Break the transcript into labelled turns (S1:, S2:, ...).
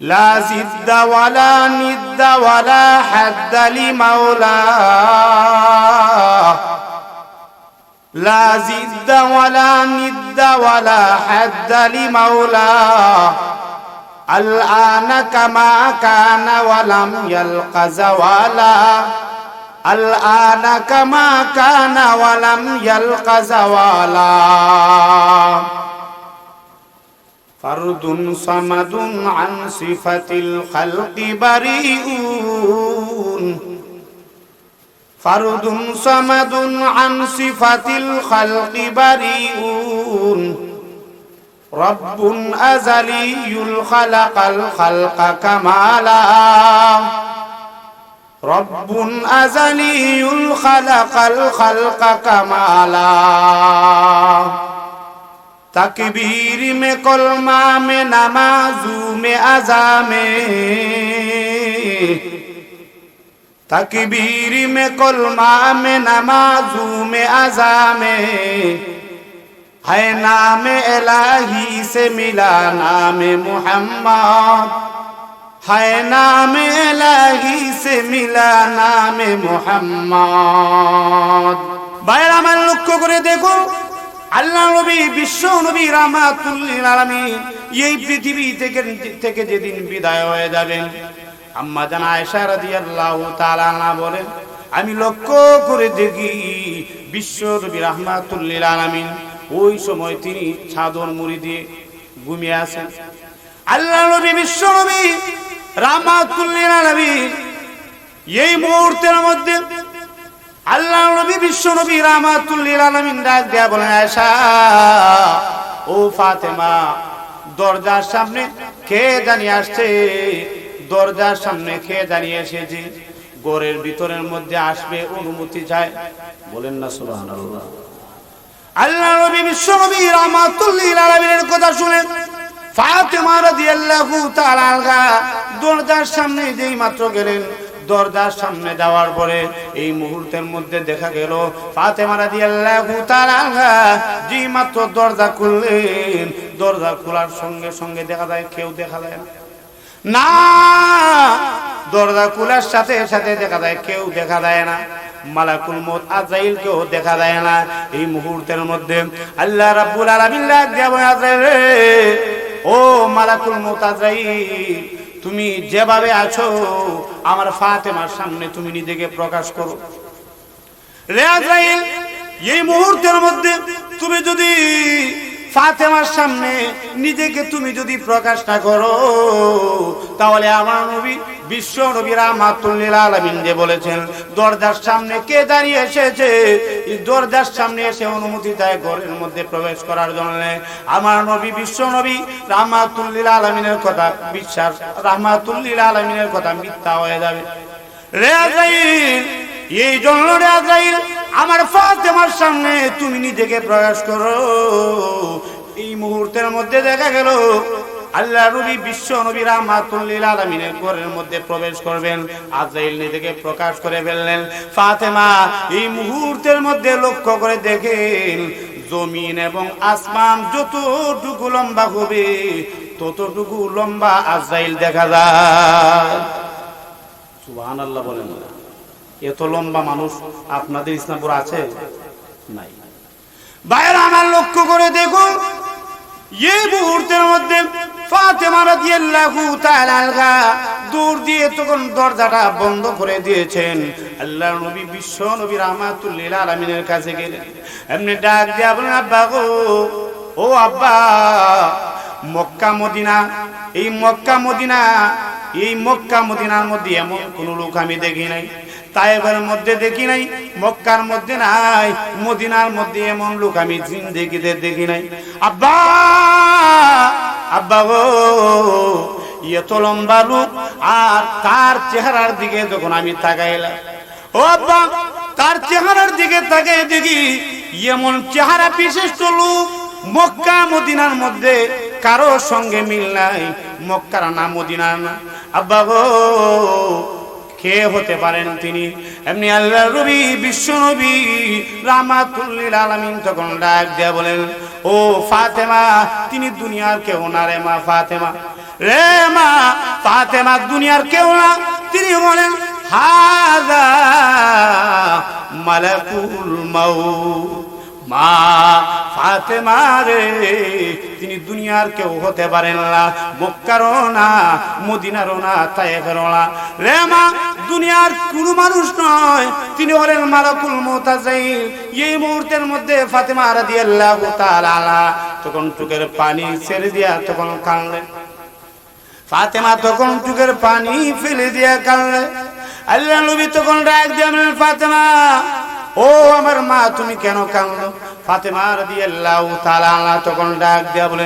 S1: لا زد ولا ند ولا حد لمولاه لا زد ولا ند ولا حد لمولاه الآن كما كان ولم يلق زوالا. الآن كما كان ولم يلق زوالا. فرد صمد عن صفة الخلق بريئون فرد صمد عن صفة الخلق بريئون رب أزلي الخلق الخلق كمالا. رب أزلي الخلق الخلق كمالا. तकबीर में कलमा में नमाजू में अजा में तकबीर में कलमा में नमाजू में अजा में है नाम इलाही से मिला नाम मोहम्मद है नाम इलाही से मिला नाम মোহাম্মদ বাইরে আমার লক্ষ্য করে দেখো আল্লাহ নবী, বিশ্ব নবী রামাতুল্লিল এই পৃথিবী থেকে থেকে যেদিন বিদায় হয়ে যাবেন আম্মা জান আয়েশা রাদিয়াল্লাহু তাআলা বলেন, আমি লক্ষ্য করে দেখি বিশ্ব নবী রাহমাতুল্লিল ওই সময় তিনি ছাদর মুড়ি দিয়ে ঘুমিয়ে আছেন। আল্লাহ নবী, বিশ্ব নবী রাহমাতুল্লিল আলামিন এই মুহূর্তের মধ্যে বিশ্ব নবী রামাতুল্লিল আলামিন ডাক দেয়া বলেন, আয়েশা, ও ফাতেমা, দরজার সামনে কে জানিয়ে আসছে? দরজার সামনে কে জানিয়ে এসেছে? গোরের ভিতরের মধ্যে আসবে, অনুমতি চায়। বলেন না আল্লাহ নবী বিশ্ব নবী রামাতুল্লিল আলামিনের কথা শুনে ফাতেমা রাদিয়াল্লাহু তাআলা দরজার সামনে যেই মাত্র গেলেন দরজার সামনে যাওয়ার পরে এই মুহূর্তের মধ্যে দেখা গেল ফাতেমা রাদিয়াল্লাহু তাআলা মাত্র দরজা খুললেন। দরজা খোলার সঙ্গে সঙ্গে দেখা যায় কেউ দেখা যায় না। না, দরজা খোলার সাথে সাথে দেখা যায় কেউ দেখা যায় না। মালাকুল মত আজাইল কেউ দেখা যায় না। এই মুহূর্তের মধ্যে আল্লাহ রাব্বুল আলামিন ও মালাকুল মত আজাইল তুমি যেভাবে আছো, আমার ফাতেমার সামনে তুমি নিজেকে প্রকাশ করো। রে আজরাইল, এই মুহূর্তের মধ্যে তুমি যদি ফাতেমার সামনে নিজেকে তুমি যদি প্রকাশ না করো, তাহলে আমার নবী বিশ্ব নবী রাহমাতুল্লিল আলামিন যে বলেছেন, দরজার সামনে কে দাঁড়িয়ে এসেছে? দরজার সামনে এসে অনুমতি দেয় ঘরের মধ্যে প্রবেশ করার জন্য। আমার নবী বিশ্ব নবী রাহমাতুল্লিল আলামিনের কথা বিশ্বাস, রাহমাতুল্লিল আলামিনের কথা মিথ্যা হয়ে যাবে। রে এই জন্য রে আমার ফাতেমার সামনে তুমি নিজেকে প্রকাশ করো। এই মুহূর্তের মধ্যে দেখা গেল, আল্লাহ নবী বিশ্ব নবী রাহমাতুল্লিল আলামিনের ঘরের মধ্যে প্রবেশ করবেন আজাইল নিজেকে প্রকাশ করে ফেললেন। ফাতেমা এই মুহূর্তের মধ্যে লক্ষ্য করে দেখেন, জমিন এবং আসমান যতটুকু লম্বা হবে, ততটুকু লম্বা আজরাইল দেখা যায়। সুবহানাল্লাহ বলেন। এত লম্বা মানুষ আপনাদের ইসলামপুর আছে? নাই। বাইরে আমার লক্ষ্য করে দেখুন, এই মুহূর্তের মধ্যে দিয়ে দরজাটা বন্ধ করে দিয়েছেন। নবী কাছে এমনি ডাক ও আব্বা, মক্কা, মদিনা, এই মক্কা, মদিনা, এই মক্কা, মদিনার মধ্যে এমন কোন লোক আমি দেখি নাই। তাইবের মধ্যে দেখি নাই, মক্কার মধ্যে নাই, মদিনার মধ্যে এমন লোক আমি জিন্দেগিতে দেখি নাই। আব্বা আব্বা গো, এত লম্বা লোক, আর তার চেহারার দিকে যখন আমি তাকাইলাম, ও আব্বা, তার চেহারার দিকে তাকাই দেখি, এমন চেহারা বিশিষ্ট লোক, মক্কা, মদিনার মধ্যে কারও সঙ্গে মিল নাই, মক্কার না, মদিনার না। আব্বা গো কে হতে পারেন তিনি। এমনি আল্লাহ রবি, বিশ্ব নবী রামাতুল্লিল আলামিন তখন ডাক দেয়া বলেন, ও ফাতেমা, তিনি দুনিয়ার কেউ না রে মা ফাতেমা। রে মা, ফাতেমা দুনিয়ার কেউ না। তিনি বলেন হাদা মালাকুল মাউত। মা ফাতেমা রে, তিনি দুনিয়ার কেউ হতে পারেন না। মক্কারও না, মদিনারও না তাইফেরও না। রে মা, দুনিয়ার কোনো মানুষ নয়, তিনি হলেন মালাকুল মোতাজাইল। এই মুহূর্তের মধ্যে ফাতেমা রাদিয়াল্লাহু তাআলা তখন চোখের পানি ছেড়ে দিয়া তখন কাঁদলেন ফাতেমা তখন চোখের পানি ফেলে দিয়া কাঁদলে। আল্লাহ নবী তখন ডাক দিয়ে ফাতেমা ও আমার মা তুমি কেন কাঁদো? ফাতেমার দিয়ে তখন ডাক দেয়া বলেন